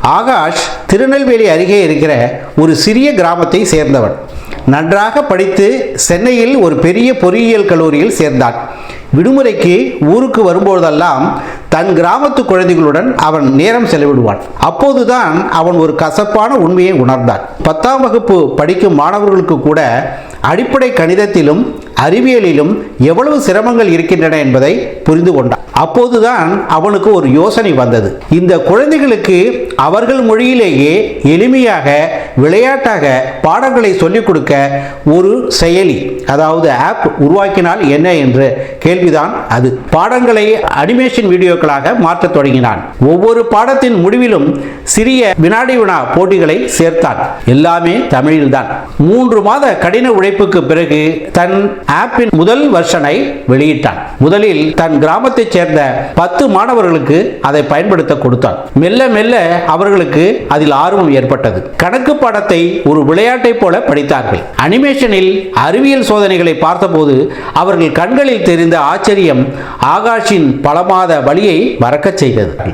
ஆகாஷ் திருநெல்வேலி அருகே இருக்கிற ஒரு சிறிய கிராமத்தை சேர்ந்தவன். நன்றாக படித்து சென்னையில் ஒரு பெரிய பொறியியல் கல்லூரியில் சேர்ந்தான். விடுமுறைக்கு ஊருக்கு வரும்போதெல்லாம் தன் கிராமத்து குழந்தைகளுடன் அவன் நேரம் செலவிடுவான். அப்போதுதான் அவன் ஒரு கசப்பான உண்மையை உணர்ந்தான். பத்தாம் வகுப்பு படிக்கும் மாணவர்களுக்கு கூட அடிப்படை கணிதத்திலும் அறிவியலிலும் எவ்வளவு சிரமங்கள் இருக்கின்றன என்பதை புரிந்து கொண்டான். அப்போதுதான் அவனுக்கு ஒரு யோசனை வந்தது. இந்த குழந்தைகளுக்கு அவர்கள் மொழியிலேயே எளிமையாக விளையாட்டாக பாடங்களை சொல்லிக் கொடுக்க ஒரு செயலி அதாவது ஆப் உருவாக்கினால் என்ன என்ற கேள்விதான் அது. பாடங்களை அனிமேஷன் வீடியோக்களாக மாற்றத் தொடங்கினான். ஒவ்வொரு பாடத்தின் முடிவிலும் சிறிய வினாடி வினா போட்டிகளை சேர்த்தான். எல்லாமே தமிழில்தான். மூன்று மாத கடின உழைப்புக்கு பிறகு தன் ஆப்பின் முதல் வருஷனை வெளியிட்டான். முதலில் தன் கிராமத்தைச் சேர்ந்த பத்து மாணவர்களுக்கு அதை பயன்படுத்த கொடுத்தான். மெல்ல மெல்ல அவர்களுக்கு அதில் ஆர்வம் ஏற்பட்டது. கணக்கு பாடத்தை ஒரு விளையாட்டை போல படித்தார்கள். அனிமேஷனில் அறிவியல் சோதனைகளை பார்த்தபோது அவர்கள் கண்களில் தெரிந்த ஆச்சரியம் ஆகாஷின் பல மாத வழியை மறக்கச் செய்தது.